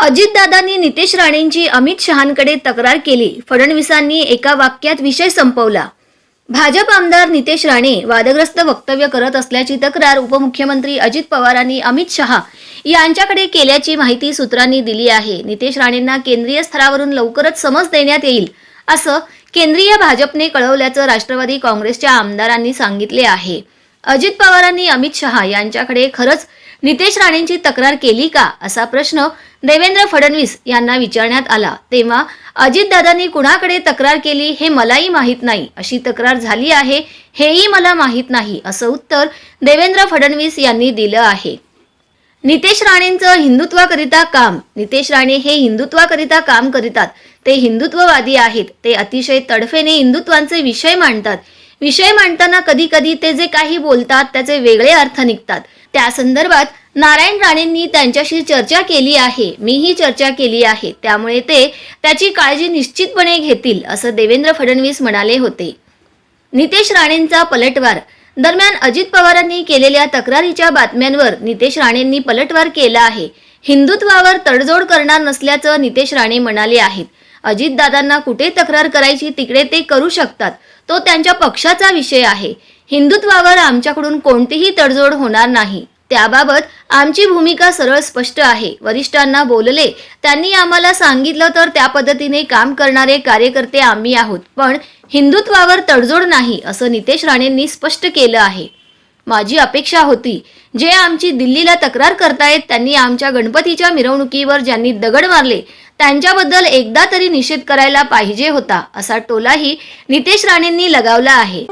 अजितदादांनी नितेश राणेंची अमित शहांकडे तक्रार केली. फडणवीसांनी एका वाक्यात विषय संपवला. भाजप आमदार नितेश राणे वादग्रस्त वक्तव्य करत असल्याची तक्रार उपमुख्यमंत्री अजित पवारांनी अमित शहा यांच्याकडे केल्याची माहिती सूत्रांनी दिली आहे. नितेश राणेंना केंद्रीय स्तरावरून लवकरच समज देण्यात येईल असं केंद्रीय भाजपने कळवल्याचं राष्ट्रवादी काँग्रेसच्या आमदारांनी सांगितले आहे. अजित पवारांनी अमित शहा यांच्याकडे खरंच नितेश राणेंची तक्रार केली का? असा प्रश्न देवेंद्र फडणवीस यांना विचारण्यात आला. तेव्हा अजितदादांनी कुणाकडे तक्रार केली हे मलाही माहीत नाही. अशी तक्रार झाली आहे हेही मला माहीत नाही असं उत्तर देवेंद्र फडणवीस यांनी दिलं आहे. नितेश राणेंचं हिंदुत्वाकरिता काम. नितेश राणे हे हिंदुत्वाकरिता काम करीतात. ते हिंदुत्ववादी आहेत. ते अतिशय तडफेने हिंदुत्वांचे विषय मांडतात. विषय मांडताना कधी कधी ते जे काही बोलतात त्याचे वेगळे अर्थ निघतात. त्या संदर्भात नारायण राणेंनी त्यांच्याशी चर्चा केली आहे. मीही चर्चा केली आहे. त्यामुळे ते त्याची काळजी निश्चितपणे घेतील असं देवेंद्र फडणवीस म्हणाले होते. नितेश राणेंचा पलटवार. दरम्यान अजित पवारांनी केलेल्या तक्रारीच्या बातम्यांवर नितेश राणेंनी पलटवार केला आहे. हिंदुत्वावर तडजोड करणार नसल्याचं नितेश राणे म्हणाले आहेत. अजितदादांना कुठे तक्रार करायची तिकडे ते करू शकतात. तो त्यांच्या पक्षाचा विषय आहे. हिंदुत्वावर आमच्याकडून कोणतीही तडजोड होणार नाही. त्याबाबत आमची भूमिका सरळ स्पष्ट आहे. वरिष्ठांना बोलले त्यांनी आम्हाला सांगितलं तर त्या पद्धतीने काम करणारे कार्यकर्ते आम्ही आहोत पण हिंदुत्वावर तडजोड नाही असं नितेश राणेंनी स्पष्ट केलं आहे. माझी अपेक्षा होती जे आमची दिल्लीला तक्रार करतायत त्यांनी आमच्या गणपतीच्या मिरवणुकीवर ज्यांनी दगड मारले त्यांच्याबद्दल एकदा तरी निषेध करायला पाहिजे होता असा टोलाही नितेश राणेंनी लगावला आहे.